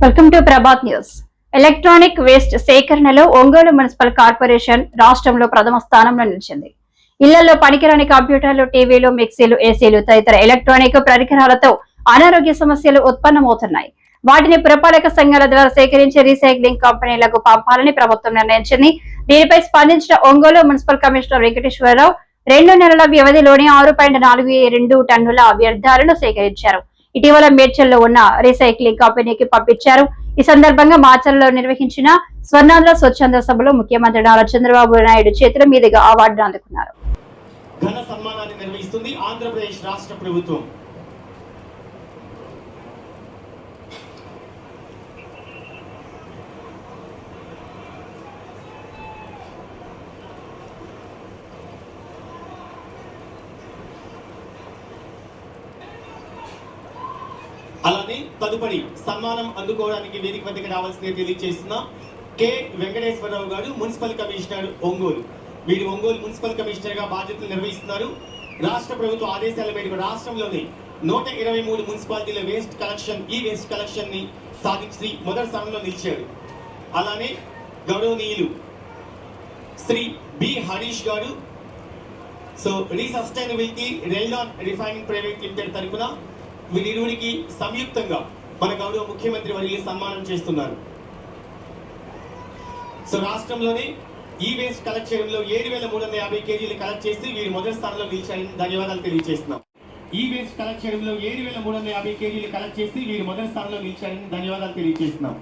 Welcome to Prabhat news electronic waste సేకరణలో Ongole municipal corporation రాష్ట్రంలో ప్రథమ స్థానంలో నిలిచింది. ఇళ్ళలో పనికిరాని కంప్యూటర్లు టీవీలు మిక్సీలు ఏసీలు తదితర ఎలక్ట్రానిక్ పరికరాలతో అనారోగ్య సమస్యలు ఉత్పన్నమవుతున్నాయి. వాటిని పురపాలక సంఘాల ద్వారా సేకరించి రీసైక్లింగ్ కంపెనీలకు పంపాలని ప్రభుత్వం నిర్ణయించింది. దీనిపై స్పందించిన ఒంగోలు మున్సిపల్ కమిషనర్ వెంకటేశ్వరరావు రెండు నెలల వ్యవధిలోనే ఆరు పాయింట్ నాలుగు రెండు టన్నుల వ్యర్థాలను సేకరించారు. ఇటీవల మేడ్చల్లో ఉన్న రీసైక్లింగ్ కంపెనీకి పంపించారు. ఈ సందర్భంగా మాచర్లలో నిర్వహించిన స్వర్ణాంధ్ర స్వచ్ఛంద సభలో ముఖ్యమంత్రి నారా చంద్రబాబు నాయుడు చేతుల మీదుగా అవార్డును అందుకున్నారు. ఘన సన్మానాన్ని నిర్వహిస్తుంది ఆంధ్రప్రదేశ్ రాష్ట్ర ప్రభుత్వం. అలానే తదుపరి సన్మానం అందుకోవడానికి వేదిక వద్దకు రావాల్సింది తెలియజేస్తున్నా. కె. వెంకటేశ్వరరావు గారు మున్సిపల్ కమిషనర్ ఒంగోలు. వీరు ఒంగోలు మున్సిపల్ కమిషనర్గా బాధ్యతలు నిర్వహిస్తున్నారు. రాష్ట్ర ప్రభుత్వ ఆదేశాల మేరకు రాష్ట్రంలోని నూట ఇరవై మూడు మున్సిపాలిటీల వేస్ట్ కలెక్షన్ ఈ వేస్ట్ కలెక్షన్ని సాధించి మొదటి స్థానంలో నిలిచారు. అలానే గౌరవనీయులు Shri B. Harish garu so ReSustainability Reldan refining private limited తరఫున వీరిరువురికి సంయుక్తంగా మన గౌరవ ముఖ్యమంత్రి వారికి సన్మానం చేస్తున్నారు? సో రాష్ట్రంలోనే ఈ వేస్ట్ కలెక్ట్ చేయడంలో ఏడు వేల మూడు వందల యాభై కేజీలు కలెక్ట్ చేసి వీరు మొదటి స్థానంలో నిలిచారని ధన్యవాదాలు తెలియజేస్తున్నాం. ఈ వేస్ట్ కలెక్ట్ చేయడంలో ఏడు వేల మూడు వందల యాభై కేజీలు కలెక్ట్ చేసి వీరు మొదటి స్థానంలో నిలిచారని ధన్యవాదాలు తెలియజేస్తున్నాం.